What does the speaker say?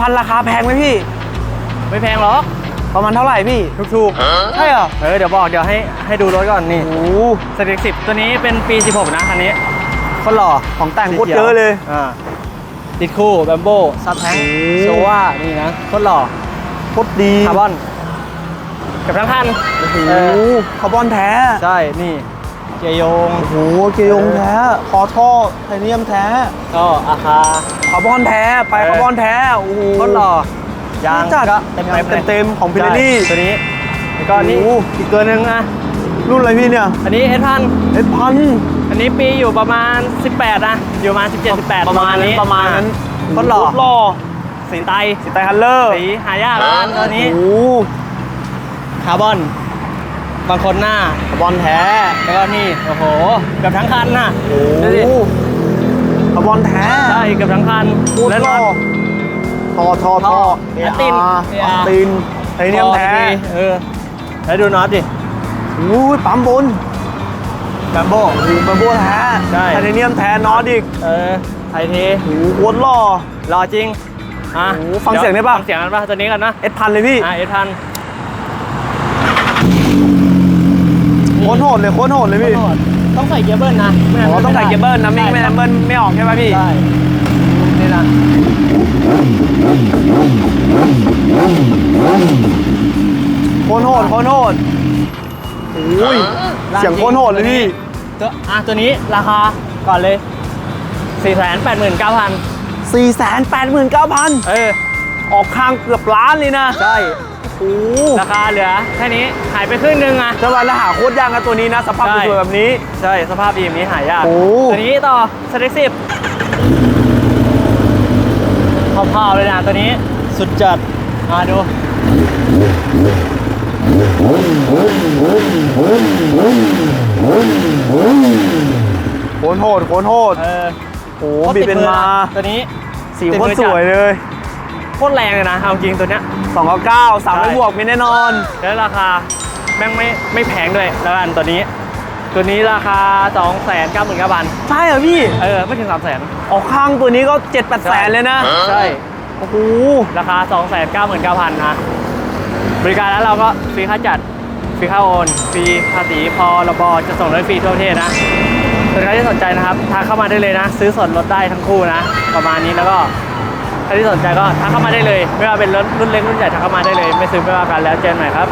พันราคาแพงไหมพี่ ไม่แพงหรอก ประมาณเท่าไหร่พี่ ถูกใช่เหรอๆเออ เดี๋ยวบอกเดี๋ยวให้ให้ดูรถก่อนนี่โอ้โหสเต็กสิบตัวนี้เป็นปี 16 นะคันนี้คนหล่อของแต่งโคตรเยอะเลย อ่า ติดคู่แบมโบซับแทงโอ้โชว่านี่นะโคตรหล่อโคตรดี คาร์บอน กับทั้งคันโอ้โหเออคาร์บอนแท้ ใช่ นี่ เกียร์โยงโอ้โหเกียร์ยงแท้คอท่อไทเนียมแท้ก็อาคาคาร์บอนแท้ไปเออคาร์บอนแท้โอ้โหโคตรหล่อยางจัดก็เต็มเต็มเต็มเต็มๆของพิลลี่ตัวนี้แล้วก็นี่โอ้โหอีกตัวหนึ่งอะรุ่นอะไรพี่เนี่ย อันนี้เอสพันเอ็ดพันอันนี้ปีอยู่ประมาณ 18นะอยู่ประมาณ 17 18 ประมาณนั้นประมาณนั้นโคตรหล่อโคตรหล่อสีไตสีไตรฮัลเลอร์สีหายากแล้วกันตัวนี้โอ้โหคาร์บอน บางคนหน้าคาร์ บอนแท้แล้วก็นี่โอ้โหเกือบทั้งคันน่ะโอ้ดูดิโหคาร์บอนแท้ ใช่เกือบทั้งคันโคตรและหน็ล่ออต ท่อท่อท่อท่อเอออาตินร์ AR ออตินไทเนียมแท้เออแล้วดูน็อตดิโอ้ยปั๊มบนแบมโบโอ้โหบัมโบแท้ใช่ไทเนียมแท้นอตอีกเออไทยเทโอ้โหโคตรหล่อ รอจริงอะโอ้โหฟังเสียงได้ปะ ฟังเสียงกันป่ะตัวนี้กันนะ เอ็ดพันเลยพี่ อะเอทันโคตรโหดเลยโคตรโหดเลยพี่ต้องใส่เกียร์เบิ้ลนะไม่อ๋อต้องใส่เกียร์เบิร์นนะไม่ใช่ไม่งั้นเบิร์นไม่ออกใช่ไหมพี่ใช่นี่นะโคตรโหดโคตรโหดโอ้ยเสียงโคตรโหดเลยพี่ตัวอะตัวนี้ราคาก่อนเลย4 8 9 0 0 0 4 8 9 0 0 0เออออกข้างเกือบล้านเลยนะ ใช่ โอ้ราคาเหลือแค่นี้หายไปครึ่งหนึงอะจะวันละหาโคตรยากนะตัวนี้นะสภาพใช่สวยๆแบบนี้ ใช่สภาพดีแบบนี้หายากโอ้ตัวนี้ต่อสเต็กสิบพาวๆเลยนะตัวนี้สุดจัดมาดูโคตรโหดโคตรโหดเออโอ้บีบเป็นมาตัวนี้สีโคตรสวยเลย โคตรแรงเลยนะเอาจริงตัวเนี้ย299ใช่300บวกมีแน่นอน แล้วราคาแม่งไม่ไม่แพงด้วยแล้วกันตัวนี้ ตัวนี้ราคา2 9 9 0 0 0 0ใช่เหรอพี่เออไม่ถึง3 0 0 0 0นออกข้างตัวนี้ก็7 8แสนเลยนะใช่โอ้โหราคา2 9 9 9 0 0 0นะบริการแล้วเราก็ฟรีค่าจัดฟรีค่าโอนฟรีภาษีพอระบอจะส่งรถฟรีทั่วประเทศนะส่วนใครที่สนใจนะครับทักเข้ามาได้เลยนะ ซื้อส่วนลดได้ทั้งคู่นะ ประมาณนี้แล้วก็ ใครที่สนใจก็ทักเข้ามาได้เลย ไม่ว่าเป็นรถรุ่นเล็กรุ่นใหญ่ทักเข้ามาได้เลย ไม่ซื้อไม่ว่ากันแล้วเจนใหม่ครับ